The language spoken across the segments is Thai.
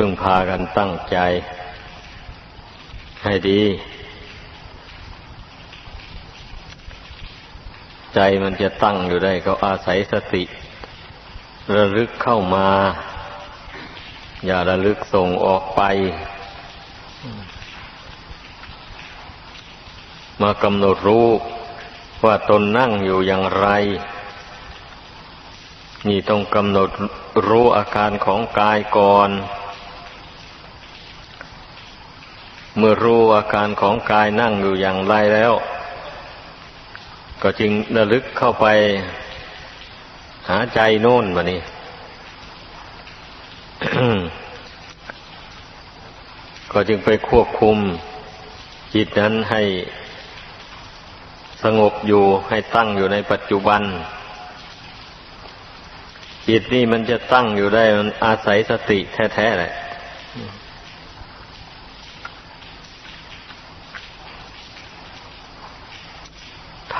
พึ่งพากันตั้งใจ ให้ดี ใจมันจะตั้งอยู่ได้ก็อาศัยสติ ระลึกเข้ามา อย่าระลึกส่งออกไป มากำหนดรู้ว่าตนนั่งอยู่อย่างไร นี่ต้องกำหนดรู้อาการของกายก่อน เมื่อรู้อาการของกายนั่งอยู่อย่างไรแล้ว ก็จึงระลึกเข้าไปหาใจโน่นมานี่ก็จึงไปควบคุมจิตนั้นให้สงบอยู่ให้ตั้งอยู่ในปัจจุบัน จิตนี่มันจะตั้งอยู่ได้มันอาศัยสติแท้ๆแหละ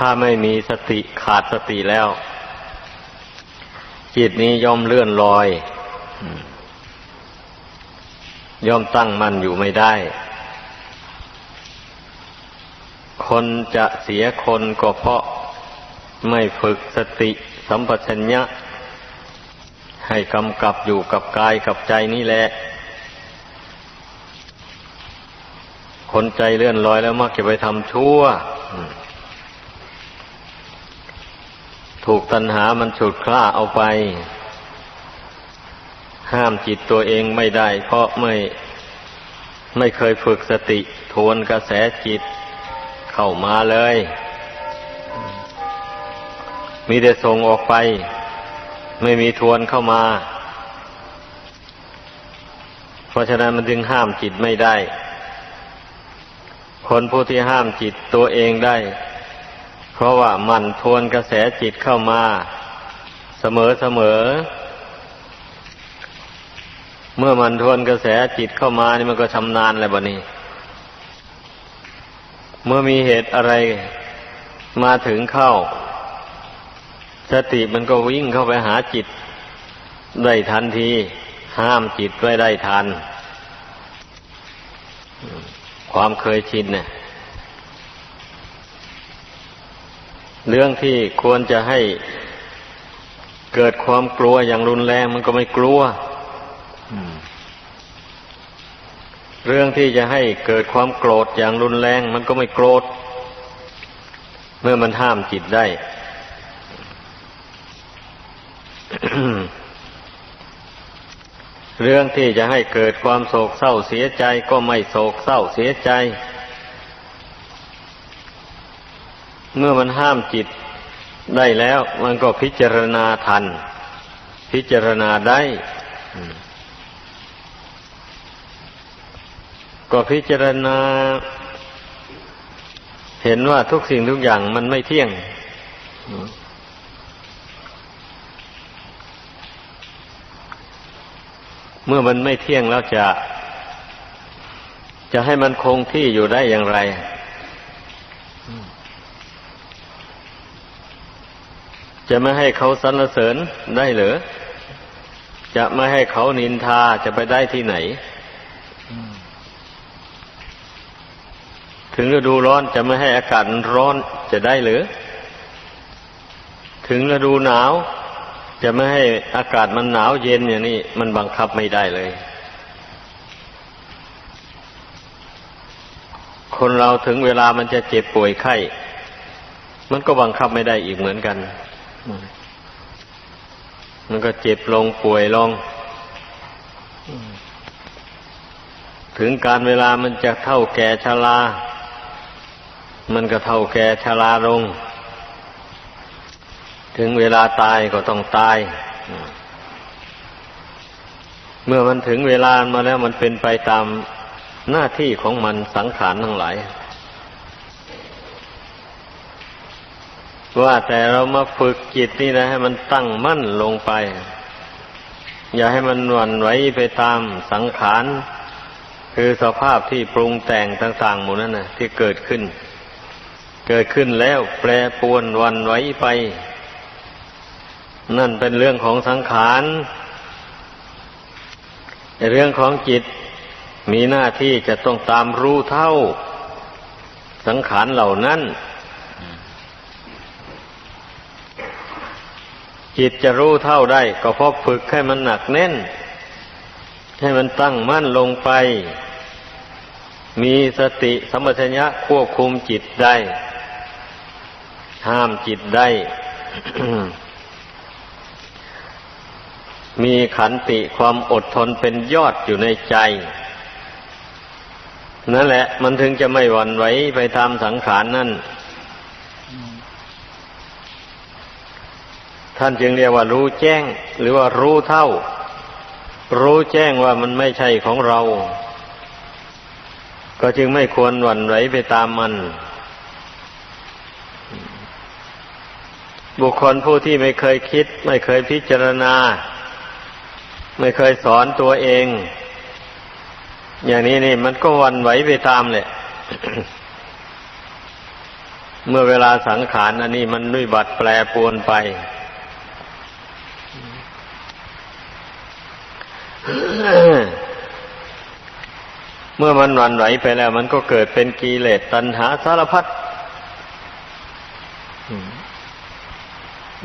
ถ้าไม่มีสติขาดสติแล้ว จิตนี้ย่อมเลื่อนลอย ย่อมตั้งมั่นอยู่ไม่ได้ คนจะเสียคนก็เพราะไม่ฝึกสติสัมปชัญญะ ให้กำกับอยู่กับกายกับใจนี่แหละ คนใจเลื่อนลอยแล้วมักจะไปทำชั่ว ถูกตัณหามันฉุดคล้าเอาไป ห้ามจิตตัวเองไม่ได้ เพราะไม่ไม่เคยฝึกสติทวนกระแสจิตเข้ามาเลย มีแต่ส่งออกไป ไม่มีทวนเข้ามา เพราะฉะนั้นมันจึงห้ามจิตไม่ได้ คนผู้ที่ห้ามจิตตัวเองได้ เพราะว่ามันทวนกระแสจิตเข้ามาเสมอเสมอ เมื่อมันทวนกระแสจิตเข้ามานี่มันก็ชำนาญแล้วบะนี้ เมื่อมีเหตุอะไรมาถึงเข้า สติมันก็วิ่งเข้าไปหาจิต ได้ทันที ห้ามจิตไว้ได้ทัน ความเคยชินเนี่ย เรื่องที่ควรจะให้เกิดความกลัวอย่างรุนแรงมันก็ไม่กลัวเรื่องที่จะให้เกิดความโกรธอย่างรุนแรง มันก็ไม่โกรธ เมื่อมันห้ามจิตได้ เรื่องที่จะให้เกิดความโศกเศร้าเสียใจก็ไม่โศกเศร้าเสียใจ เมื่อมันห้ามจิตได้แล้ว มันก็พิจารณาทัน พิจารณาได้ ก็พิจารณา เห็นว่าทุกสิ่งทุกอย่างมันไม่เที่ยง เมื่อมันไม่เที่ยงแล้วจะ จะให้มันคงที่อยู่ได้อย่างไร จะไม่ให้เขาสรรเสริญได้หรือจะไม่ให้เขานินทาจะไปได้ที่ไหน ถึงฤดูร้อนจะไม่ให้อากาศร้อนจะได้หรือ ถึงฤดูหนาว จะไม่ให้อากาศมันหนาวเย็นอย่างนี้มันบังคับไม่ได้เลย คนเราถึงเวลามันจะเจ็บป่วยไข้ มันก็บังคับไม่ได้อีกเหมือนกัน มันก็เจ็บลงป่วยลง ถึงการเวลามันจะเท่าแก่ชรา มันก็เท่าแก่ชราลง ถึงเวลาตายก็ต้องตาย เมื่อมันถึงเวลามาแล้วมันเป็นไปตามหน้าที่ของมันสังขารทั้งหลาย ว่าแต่เรามาฝึกจิตนี่นะ ให้มันตั้งมั่นลงไป อย่าให้มันหวั่นไหวไปตามสังขาร คือสภาพที่ปรุงแต่งต่างๆหมดนั่นนะที่เกิดขึ้น เกิดขึ้นแล้วแปรปรวนวันไหวไป นั่นเป็นเรื่องของสังขารเรื่องของจิตมีหน้าที่จะต้องตามรู้เท่า สังขารเหล่านั้น จิตจะรู้เท่าได้ ก็เพราะฝึกให้มันหนักแน่น ให้มันตั้งมั่นลงไป มีสติสมปชัญญะควบคุมจิตได้ ห้ามจิตได้ มีขันติความอดทนเป็นยอดอยู่ในใจ นั่นแหละ มันถึงจะไม่หวั่นไหวไปตามสังขารนั่น ท่านจึงเรียกว่ารู้แจ้ง หรือว่ารู้เท่า รู้แจ้งว่ามันไม่ใช่ของเรา ก็จึงไม่ควรหวั่นไหวไปตามมัน บุคคลผู้ที่ไม่เคยคิด ไม่เคยพิจารณา ไม่เคยสอนตัวเอง อย่างนี้นี่มันก็วันไหวไปตามแหละเมื่อเวลาสังขารอันนี้มันด้วยบัดแปรปวนไป เมื่อมันวันไหวไปแล้ว มันก็เกิดเป็นกิเลสตัณหาสารพัด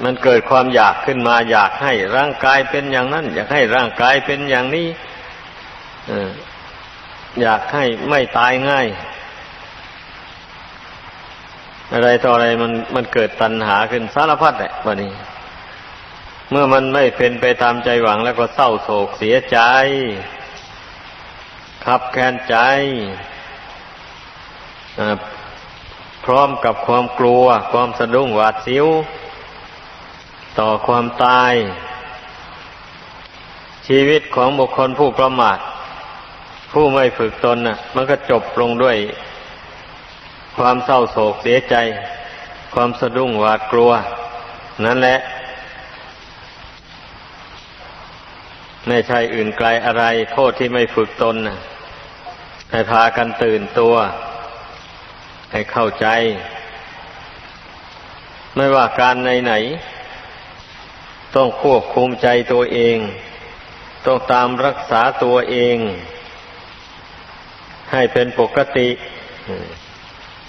มันเกิดความอยากขึ้นมาอยากให้ร่างกายเป็นอย่างนั้น อยากให้ร่างกายเป็นอย่างนี้อยากให้ไม่ตายง่าย อะไรต่ออะไรมันมันเกิดตัณหาขึ้นสารพัดแหละวันนี้ เมื่อมันไม่เป็นไปตามใจหวังแล้วก็เศร้าโศกเสียใจขับแค้นใจ พร้อมกับความกลัว ความสะดุ้งหวาดเสียว ต่อความตาย ชีวิตของบุคคลผู้ประมาท ผู้ไม่ฝึกตนน่ะ มันก็จบลงด้วย ความเศร้าโศกเสียใจ ความสะดุ้งหวาดกลัว นั่นแหละ ไม่ใช่อื่นไกลอะไร โทษที่ไม่ฝึกตนนะให้พากันตื่นตัว ให้เข้าใจ ไม่ว่าการในไหน ต้องควบคุมใจตัวเอง ต้องตามรักษาตัวเอง ให้เป็นปกติ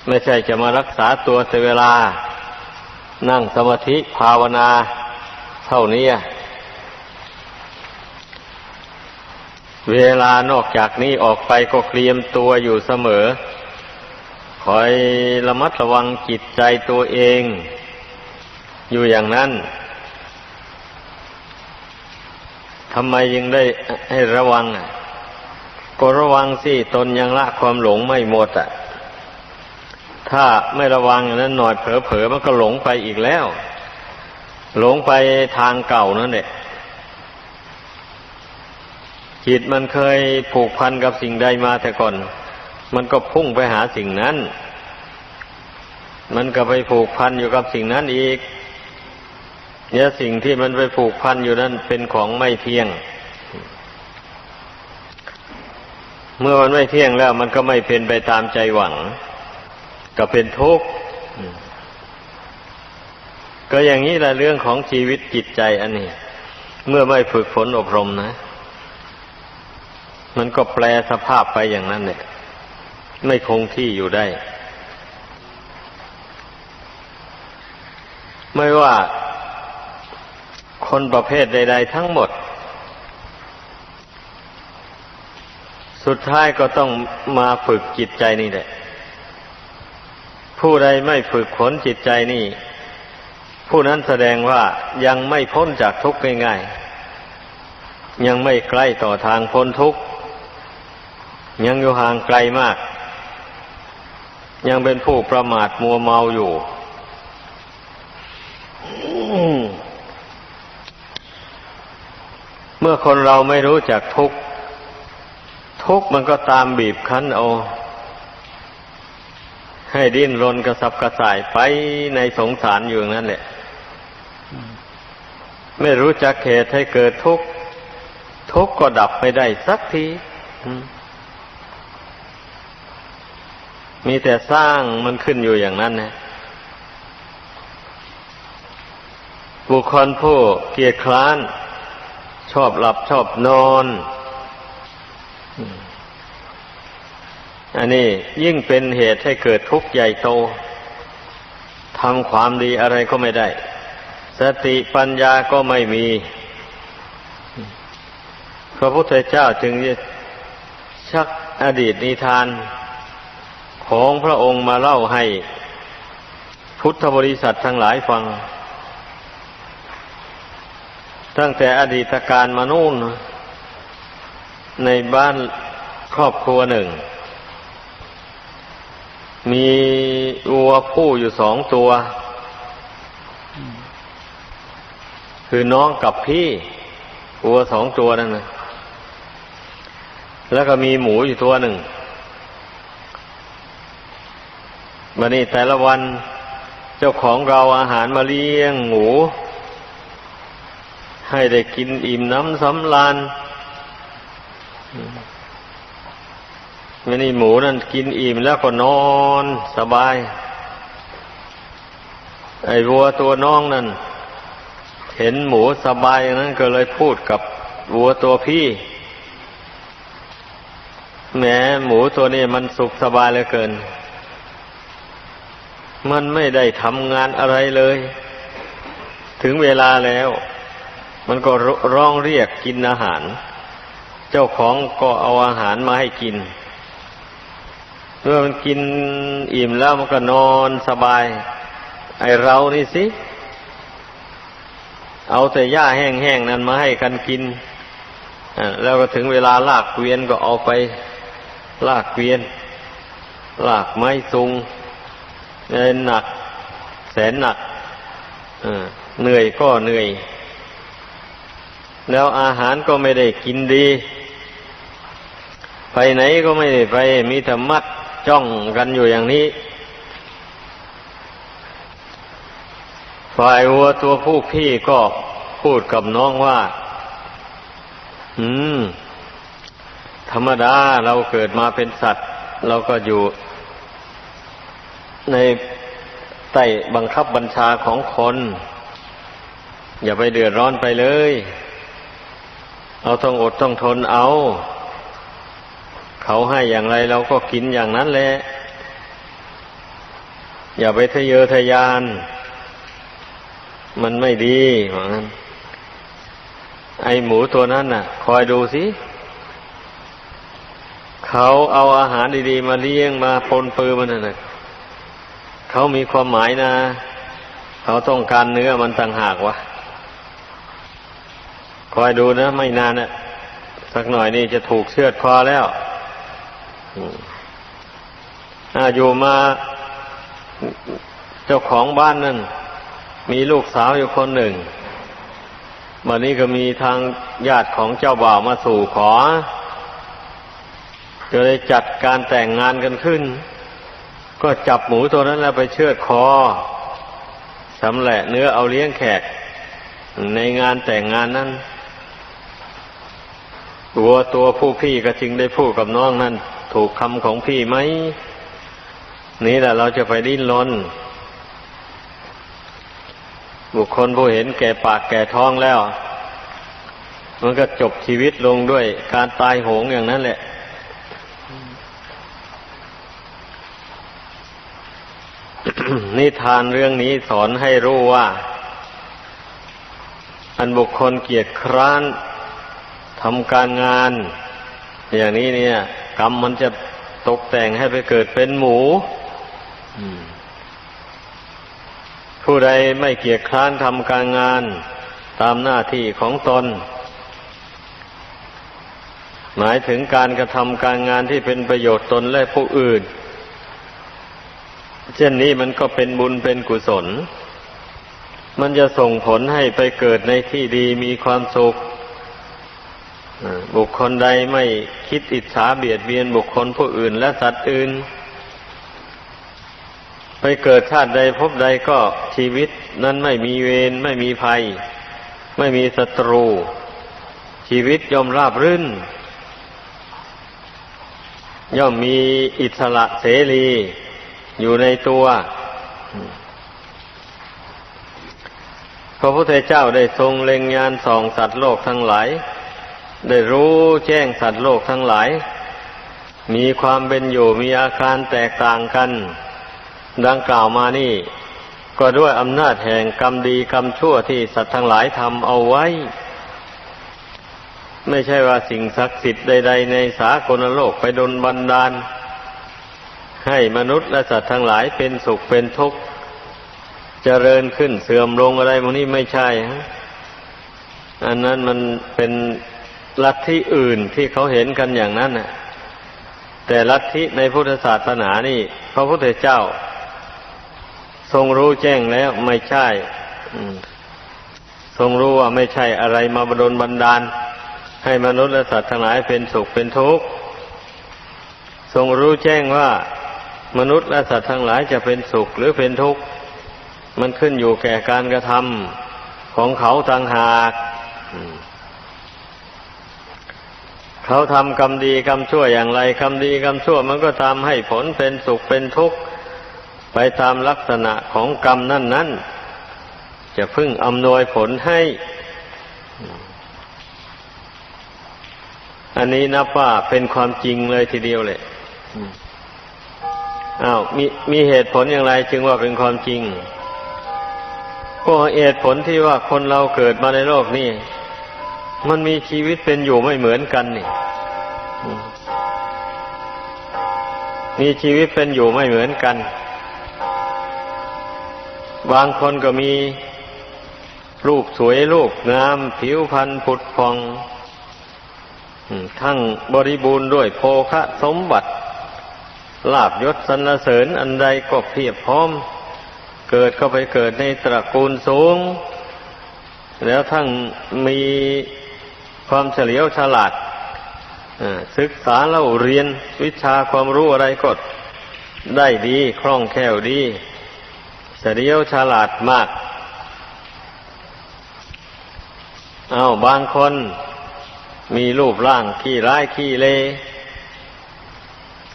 ไม่ใช่จะมารักษาตัวแต่เวลา นั่งสมาธิภาวนา เท่านี้ เวลานอกจากนี้ออกไปก็เตรียมตัวอยู่เสมอ คอยระมัดระวังจิตใจตัวเอง อยู่อย่างนั้นทำไมยังได้ให้ระวัง ก็ระวังสิตนยังละความหลงไม่หมดอะ ถ้าไม่ระวังอย่างนั้นหน่อยเผลอๆมันก็หลงไปอีกแล้ว หลงไปทางเก่านั่นแหละ จิตมันเคยผูกพันกับสิ่งใดมาแต่ก่อน มันก็พุ่งไปหาสิ่งนั้น มันก็ไปผูกพันอยู่กับสิ่งนั้นอีก เนี่ยสิ่งที่มันไปผูกพันอยู่นั้นเป็นของไม่เที่ยง เมื่อมันไม่เที่ยงแล้ว มันก็ไม่เป็นไปตามใจหวัง ก็เป็นทุกข์ก็อย่างนี้แหละเรื่องของชีวิตจิตใจอันนี้ เมื่อไม่ฝึกฝนอบรมนะ มันก็แปลสภาพไปอย่างนั้นเนี่ย ไม่คงที่อยู่ได้ ไม่ว่าคนประเภทใด ๆ ทั้งหมด สุดท้ายก็ต้องมาฝึกจิตใจนี่แหละ ผู้ใดไม่ฝึกฝนจิตใจนี่ ผู้นั้นแสดงว่ายังไม่พ้นจากทุกข์ง่ายๆยังไม่ใกล้ต่อทางพ้นทุกข์ ยังอยู่ห่างไกลมาก ยังเป็นผู้ประมาทมัวเมาอยู่เมื่อคนเราไม่รู้จักทุกข์ทุกข์มันก็ตามบีบคั้นเอา ให้ดิ้นรนกระสับกระส่ายไปในสงสารอยู่นั่นแหละ ไม่รู้จักเหตุให้เกิดทุกข์ทุกข์ก็ดับไม่ได้สักที มีแต่สร้างมันขึ้นอยู่อย่างนั้นนะบุคคลผู้เกียจคร้าน ชอบหลับชอบนอน อันนี้ยิ่งเป็นเหตุให้เกิดทุกข์ใหญ่โตทำความดีอะไรก็ไม่ได้ สติปัญญาก็ไม่มี พระพุทธเจ้าจึงชักอดีตนิทาน ของพระองค์มาเล่าให้พุทธบริษัททั้งหลายฟัง ตั้งแต่อดีตการมานู่น ในบ้านครอบครัวหนึ่ง มีวัวผู้อยู่สองตัว คือน้องกับพี่วัวสองตัวนั่นนะแล้วก็มีหมูอยู่ตัวหนึ่ง วันนี้แต่ละวันเจ้าของเราอาหารมาเลี้ยงหมู ให้ได้กินอิ่มน้ำสำราญวันนี้หมูนั่นกินอิ่มแล้วก็นอนสบาย ไอ้วัวตัวน้องนั่น เห็นหมูสบายอย่างนั้นก็เลยพูดกับวัวตัวพี่แหมหมูตัวนี้มันสุขสบายเหลือเกิน มันไม่ได้ทำงานอะไรเลย ถึงเวลาแล้ว มันก็ร้องเรียกกินอาหาร เจ้าของก็เอาอาหารมาให้กิน เมื่อมันกินอิ่มแล้วมันก็นอนสบาย ไอเรานี่สิ เอาแต่หญ้าแห้งๆนั้นมาให้กันกินแล้วก็ถึงเวลาลากเกวียนก็เอาไปลากเกวียน ลากไม้ซุง หนัก แสนหนักเหนื่อยก็เหนื่อย แล้วอาหารก็ไม่ได้กินดี ไปไหนก็ไม่ได้ไป มีแต่มัดจ้องกันอยู่อย่างนี้ ฝ่ายวัวตัวผู้พี่ก็พูดกับน้องว่า อืม ธรรมดาเราเกิดมาเป็นสัตว์ เราก็อยู่ ในใต้บังคับบัญชาของคน อย่าไปเดือดร้อนไปเลยเราต้องอดต้องทนเอา เขาให้อย่างไรเราก็กินอย่างนั้นแหละ อย่าไปทะเยอทะยาน มันไม่ดีเหมือนกันไอหมูตัวนั้นน่ะ คอยดูสิ เขาเอาอาหารดีๆ มาเลี้ยงมาปนปือมันน่ะ เขามีความหมายนะ เขาต้องการเนื้อมันต่างหากวะคอยดูนะไม่นานน่ะสักหน่อยนี่จะถูกเชือดคอแล้วอาอยู่มาเจ้าของบ้านนั่น มีลูกสาวอยู่คนหนึ่งวันนี้ก็มีทางญาติของเจ้าบ่าวมาสู่ขอก็เลยจัดการแต่งงานกันขึ้น ก็จับหมูตัวนั้นแล้วไปเชือดคอสำแหละเนื้อเอาเลี้ยงแขก ในงานแต่งงานนั้นตัวตัวผู้พี่ก็จึงได้พูดกับน้องนั่นถูกคำของพี่ไหม นี่แหละเราจะไปดิ้นรนบุคคลผู้เห็นแก่ปากแก่ท้องแล้ว มันก็จบชีวิตลงด้วยการตายโหงอย่างนั้นแหละ นิทานเรื่องนี้สอนให้รู้ว่า อันบุคคลเกียรติคร้านทำการงาน อย่างนี้เนี่ย กรรมมันจะตกแต่งให้ไปเกิดเป็นหมูผู้ใดไม่เกียรติคร้านทำการงาน ตามหน้าที่ของตน หมายถึงการกระทำการงานที่เป็นประโยชน์ตนและผู้อื่น เช่นนี้มันก็เป็นบุญเป็นกุศล มันจะส่งผลให้ไปเกิดในที่ดีมีความสุขบุคคลใดไม่คิดอิจฉาเบียดเบียนบุคคลผู้อื่นและสัตว์อื่น ไปเกิดชาติใดพบใดก็ชีวิตนั้นไม่มีเวรไม่มีภัย ไม่มีศัตรู ชีวิตย่อมราบรื่น ย่อมมีอิสระเสรี อยู่ในตัว พระพุทธเจ้าได้ทรงเล็งยานส่องสัตว์โลกทั้งหลาย ได้รู้แจ้งสัตว์โลกทั้งหลาย มีความเป็นอยู่มีอาการแตกต่างกัน ดังกล่าวมานี่ ก็ด้วยอำนาจแห่งกรรมดีกรรมชั่วที่สัตว์ทั้งหลายทำเอาไว้ไม่ใช่ว่าสิ่งศักดิ์สิทธิ์ใด ๆ ในสากลโลกไปดนบันดาล ให้มนุษย์และสัตว์ทั้งหลายเป็นสุขเป็นทุกข์เจริญขึ้นเสื่อมลงอะไรพวกนี้ไม่ใช่ฮะอันนั้นมันเป็นลัทธิอื่นที่เขาเห็นกันอย่างนั้นน่ะ แต่ลัทธิในพุทธศาสนานี่ พระพุทธเจ้า ทรงรู้แจ้งแล้วไม่ใช่ทรงรู้ว่าไม่ใช่อะไรมาบดลบันดาล ให้มนุษย์และสัตว์ทั้งหลายเป็นสุขเป็นทุกข์ ทรงรู้แจ้งว่า มนุษย์และสัตว์ทั้งหลายจะเป็นสุขหรือเป็นทุกข์ มันขึ้นอยู่แก่การกระทำของเขาต่างหากเขาทำกรรมดีกรรมชั่วอย่างไรกรรมดีกรรมชั่ว มันก็ตามให้ผลเป็นสุขเป็นทุกข์ไปตามลักษณะของกรรมนั่นนั้นจะพึ่งอำนวยผลให้ อันนี้นับว่าเป็นความจริงเลยทีเดียวเลย อ้าวมีมีเหตุผลอย่างไรจึงว่าเป็นความจริง ก็เหตุผลที่ว่าคนเราเกิดมาในโลกนี้มันมีชีวิตเป็นอยู่ไม่เหมือนกันนี่ มีชีวิตเป็นอยู่ไม่เหมือนกัน บางคนก็มีรูปสวยรูปงาม ผิวพรรณผุดพอง ทั้งบริบูรณ์ด้วยโภคะสมบัติ ลาบยศสรรเสริญอันใดก็เพียบพร้อม เกิดเข้าไปเกิดในตระกูลสูง แล้วทั้งมีความเฉลียวฉลาดศึกษาเล่าเรียนวิชาความรู้อะไรก็ได้ดีคล่องแคล่วดีเฉลียวฉลาดมาก เอาบางคนมีรูปร่างขี้ร้ายขี้เล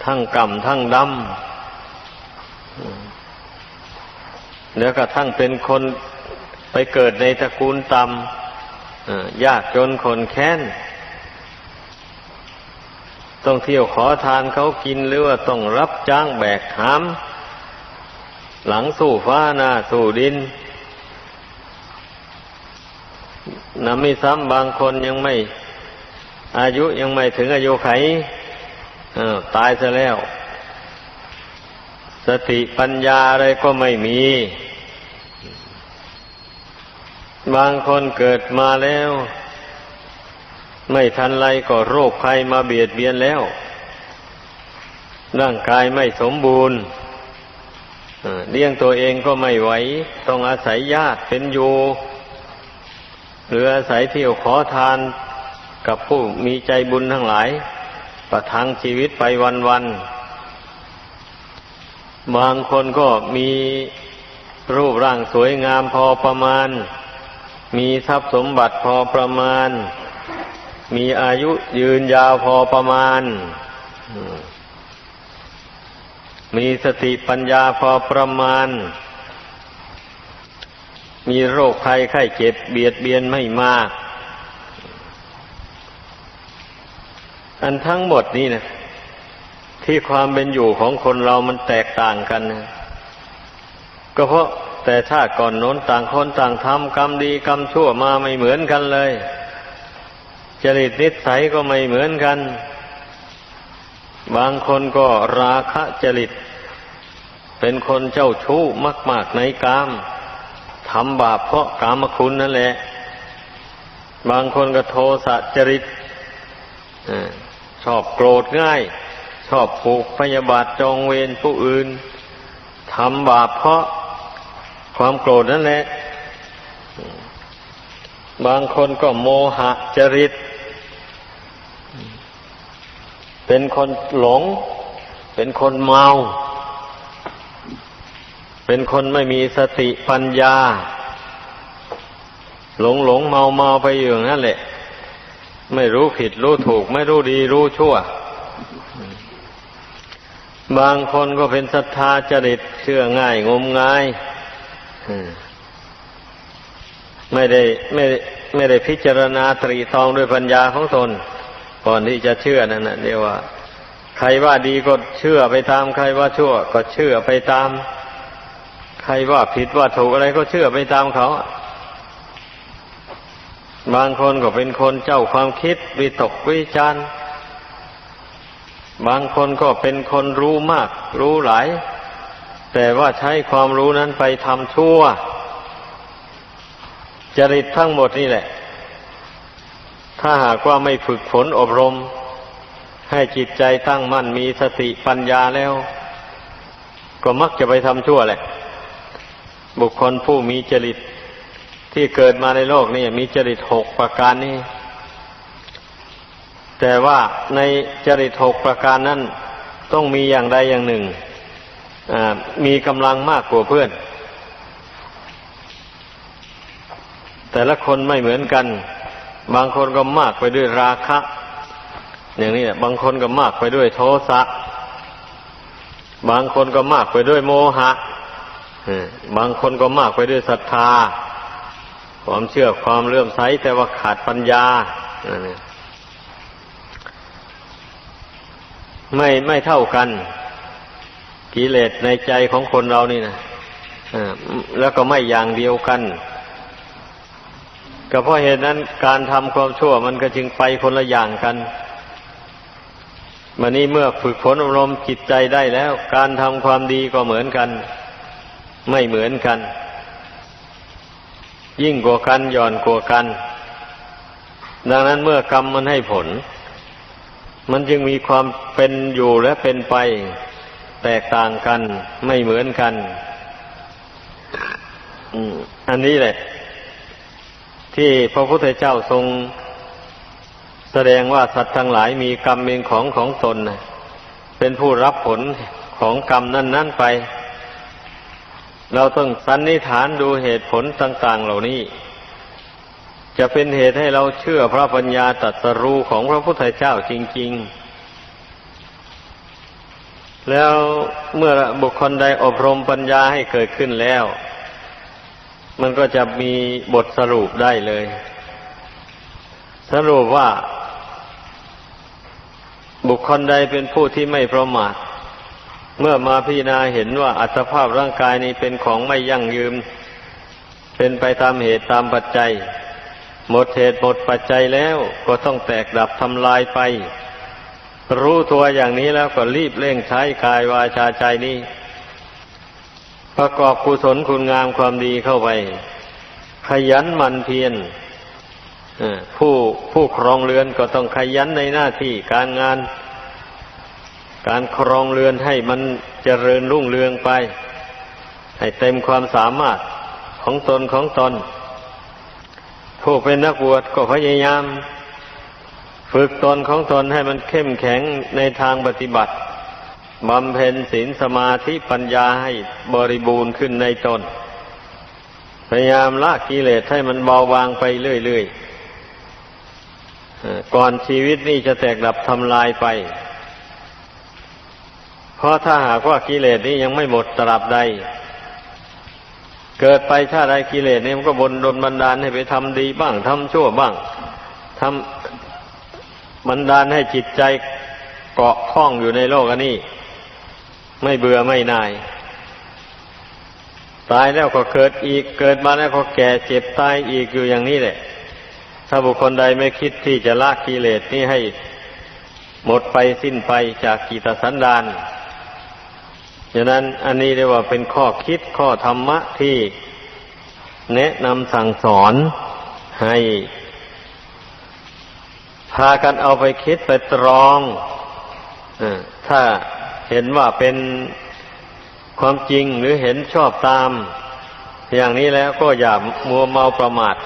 ทั้งกำทั้งดำแล้วก็ทั้งเป็นคนไปเกิดในตระกูลต่ำยากจนคนแค้น ต้องเที่ยวขอทานเขากินหรือว่าต้องรับจ้างแบกหาม หลังสู่ฟ้าหน้าสู่ดินน้ำมีซ้ำบางคนยังไม่ อายุยังไม่ถึงอายุไข ตายซะแล้ว สติปัญญาอะไรก็ไม่มี บางคนเกิดมาแล้ว ไม่ทันไรก็โรคภัยมาเบียดเบียนแล้ว ร่างกายไม่สมบูรณ์เอ่อเลี้ยงตัวเองก็ไม่ไหว ต้องอาศัยญาติเป็นอยู่หรืออาศัยเที่ยวขอทานกับผู้มีใจบุญทั้งหลาย ประทังชีวิตไปวันๆ บางคนก็มีรูปร่างสวยงามพอประมาณ มีทรัพย์สมบัติพอประมาณ มีอายุยืนยาวพอประมาณ มีสติปัญญาพอประมาณ มีโรคภัยไข้เจ็บเบียดเบียนไม่มาก อันทั้งหมดนี้นะที่ความเป็นอยู่ของคนเรามันแตกต่างกันนะก็เพราะแต่ชาติก่อนโน้นต่างคนต่างทำกรรมดีกรรมชั่วมาไม่เหมือนกันเลย จริตนิสัยก็ไม่เหมือนกัน บางคนก็ราคะจริต เป็นคนเจ้าชู้มาก ๆ ในกามทำบาปเพราะกามคุณนั่นแหละ บางคนก็โทสะจริต ชอบโกรธง่าย ชอบผูกพยาบาทจองเวรผู้อื่นทำบาปเพราะความโกรธนั่นแหละ บางคนก็โมหะจริต เป็นคนหลง เป็นคนเมา เป็นคนไม่มีสติปัญญา หลงหลงเมาเมาไปอยู่นั่นแหละ ไม่รู้ผิดรู้ถูก ไม่รู้ดีรู้ชั่ว บางคนก็เป็นศรัทธาจริตเชื่อง่าย งมงายไม่ได้ไม่ไม่ได้พิจารณาตรีตรองด้วยปัญญาของตนก่อนที่จะเชื่อนั่นนะเรียกว่า ใครว่าดีก็เชื่อไปตาม ใครว่าชั่ว ก็เชื่อไปตาม ใครว่าผิดว่าถูกอะไรก็เชื่อไปตามเขา บางคนก็เป็นคนเจ้าความคิดวิตกวิจารณ์บางคนก็เป็นคนรู้มาก รู้หลาย แต่ว่าใช้ความรู้นั้นไปทำชั่ว จริตทั้งหมดนี่แหละ ถ้าหากว่าไม่ฝึกฝนอบรม ให้จิตใจตั้งมั่นมีสติปัญญาแล้ว ก็มักจะไปทำชั่วแหละ บุคคลผู้มีจริต ที่เกิดมาในโลกนี่มีจริตหกประการนี้ แต่ว่าในจริตหกประการนั้นต้องมีอย่างใดอย่างหนึ่งมีกำลังมากกว่าเพื่อน แต่ละคนไม่เหมือนกัน บางคนก็มากไปด้วยราคะ อย่างนี้บางคนก็มากไปด้วยโทสะ บางคนก็มากไปด้วยโมหะบางคนก็มากไปด้วยศรัทธา ความเชื่อความเลื่อมใสแต่ว่าขาดปัญญาไม่ไม่เท่ากัน กิเลสในใจของคนเรานี่นะแล้วก็ไม่อย่างเดียวกันก็เพราะเหตุนั้นการทำความชั่วมันก็จึงไปคนละอย่างกันมันนี้เมื่อฝึกฝนอบรมจิตใจได้แล้ว การทำความดีก็เหมือนกัน ไม่เหมือนกัน ยิ่งกว่ากันย่อนกว่ากัน ดังนั้นเมื่อกรรมมันให้ผล มันจึงมีความเป็นอยู่และเป็นไป แตกต่างกันไม่เหมือนกันอันนี้แหละ ที่พระพุทธเจ้าทรงแสดงว่าสัตว์ทั้งหลายมีกรรมเป็นของของตน เป็นผู้รับผลของกรรมนั้น ๆ ไป เราต้องสันนิษฐานดูเหตุผลต่าง ๆ เหล่านี้ จะเป็นเหตุให้เราเชื่อพระปัญญาตรัสรู้ของพระพุทธเจ้าจริง ๆแล้วเมื่อบุคคลใดอบรมปัญญาให้เกิดขึ้นแล้ว มันก็จะมีบทสรุปได้เลย สรุปว่า บุคคลใดเป็นผู้ที่ไม่ประมาท เมื่อมาพิจารณาเห็นว่าอัตภาพร่างกายนี้เป็นของไม่ยั่งยืน เป็นไปตามเหตุตามปัจจัย หมดเหตุหมดปัจจัยแล้วก็ต้องแตกดับทำลายไป รู้ตัวอย่างนี้แล้วก็รีบเร่งใช้กายวาจาใจนี้ ประกอบกุศลคุณงามความดีเข้าไป ขยันหมั่นเพียรผู้ผู้ครองเรือนก็ต้องขยันในหน้าที่การงาน การครองเรือนให้มันเจริญรุ่งเรืองไป ให้เต็มความสามารถของตนของตน ผู้เป็นนักบวชก็พยายาม ฝึกตนของตนให้มันเข้มแข็งในทางปฏิบัติบำเพ็ญศีลสมาธิปัญญาให้บริบูรณ์ขึ้นในตน พยายามละกิเลสให้มันเบาบางไปเรื่อยๆก่อนชีวิตนี้จะแตกดับทำลายไป เพราะถ้าหากว่ากิเลสนี้ยังไม่หมดตราบใด เกิดไปชาติใดกิเลสนี้มันก็บนดนบันดาลให้ไปทำดีบ้างทำชั่วบ้างทำบันดาลให้จิตใจเกาะข้องอยู่ในโลกอันนี้ ไม่เบื่อไม่นาย ตายแล้วก็เกิดอีกเกิดมาแล้วก็แก่เจ็บตายอีกอยู่อย่างนี้แหละ ถ้าบุคคลใดไม่คิดที่จะละกิเลสนี้ให้หมดไปสิ้นไปจากกิตสันดาน ฉะนั้นอันนี้เรียกว่าเป็นข้อคิดข้อธรรมะที่แนะนำสั่งสอนให้พากันเอาไปคิดไปตรองอถ้าเห็นว่าเป็นความจริงหรือเห็นชอบตาม อย่างนี้แล้วก็อย่ามัวเมาประมาท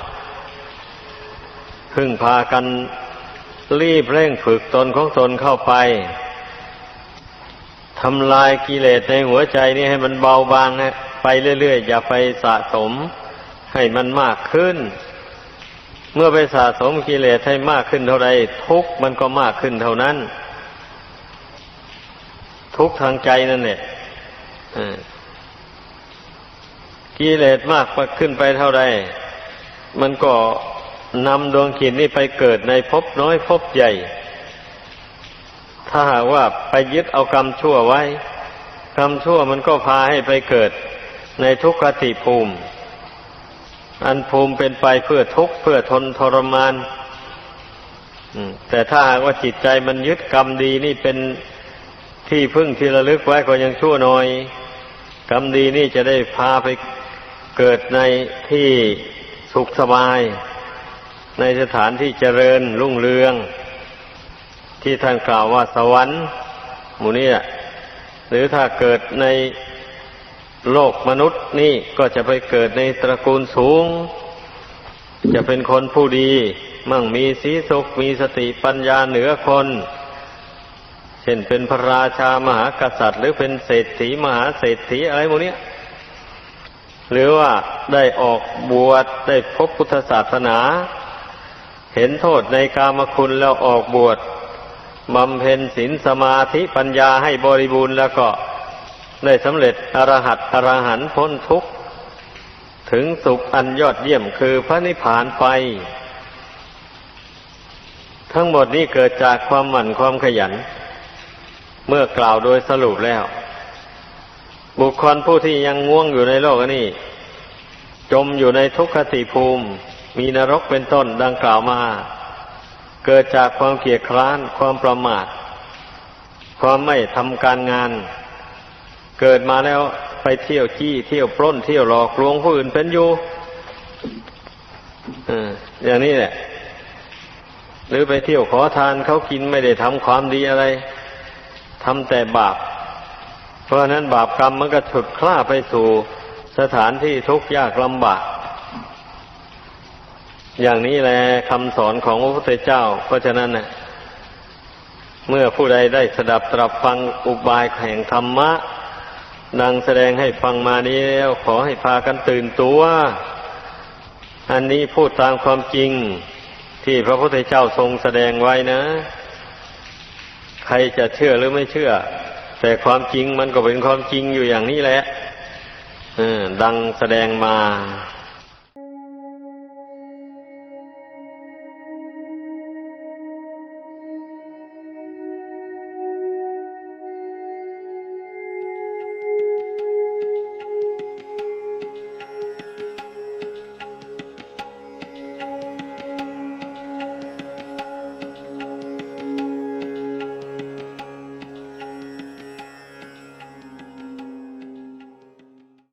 พึ่งพากันรีบเร่งฝึกตนของตนเข้าไป ทำลายกิเลสในหัวใจนี้ให้มันเบาบางนะไปเรื่อยๆ อย่าไปสะสมให้มันมากขึ้น เมื่อไปสะสมกิเลสให้มากขึ้นเท่าไรทุกมันก็มากขึ้นเท่านั้น ทุกทางใจนั่นเนี่ยกิเลสมากขึ้นไปเท่าไรมันก็นำดวงจิตนี่ไปเกิดในภพน้อยภพใหญ่ ถ้าหากว่าไปยึดเอากรรมชั่วไว้ กรรมชั่วมันก็พาให้ไปเกิดในทุกขติภูมิ อันภูมิเป็นไปเพื่อทุกข์เพื่อทนทรมานแต่ถ้าหากว่าจิตใจมันยึดกรรมดีนี่เป็นที่พึ่งที่ระลึกไว้ก็ยังชั่วหน่อย กรรมดีนี่จะได้พาไปเกิดในที่สุขสบาย ในสถานที่เจริญรุ่งเรือง ที่ท่านกล่าวว่าสวรรค์หมู่นี้หรือถ้าเกิดในโลกมนุษย์นี่ก็จะไปเกิดในตระกูลสูง จะเป็นคนผู้ดี มั่งมีสีสุขมีสติปัญญาเหนือคน เช่นเป็นพระราชามหากษัตริย์ หรือเป็นเศรษฐีมหาเศรษฐีอะไรพวกนี้หรือว่าได้ออกบวชได้พบพุทธศาสนา เห็นโทษในกามคุณแล้วออกบวช บำเพ็ญศีลสมาธิปัญญาให้บริบูรณ์แล้วก็ได้สำเร็จอรหัตอรหันพ้นทุกข์ ถึงสุขอันยอดเยี่ยมคือพระนิพพานไป ทั้งหมดนี้เกิดจากความหมั่นความขยัน เมื่อกล่าวโดยสรุปแล้ว บุคคลผู้ที่ยังง่วงอยู่ในโลกนี้ จมอยู่ในทุกขติภูมิ มีนรกเป็นต้นดังกล่าวมา เกิดจากความเกียจคร้าน ความประมาท ความไม่ทำการงาน เกิดมาแล้วไปเที่ยวจี้เที่ยวปล้นเที่ยวหลอกลวงผู้อื่นเป็นอยู่ออย่างนี้แหละ หรือไปเที่ยวขอทานเขากินไม่ได้ทำความดีอะไรทำแต่บาป เพราะฉะนั้นบาปกรรมมันก็ฉุดคล้าไปสู่สถานที่ทุกข์ยากลำบาก อย่างนี้แหละคำสอนของพระพุทธเจ้า เพราะฉะนั้นนะเมื่อผู้ใดได้สดับตรับฟังอุบายแห่งธรรมะ ดังแสดงให้ฟังมานี้แล้วขอให้พากันตื่นตัว อันนี้พูดตามความจริงที่พระพุทธเจ้าทรงแสดงไว้นะ ใครจะเชื่อหรือไม่เชื่อ แต่ความจริงมันก็เป็นความจริงอยู่อย่างนี้แหละดังแสดงมา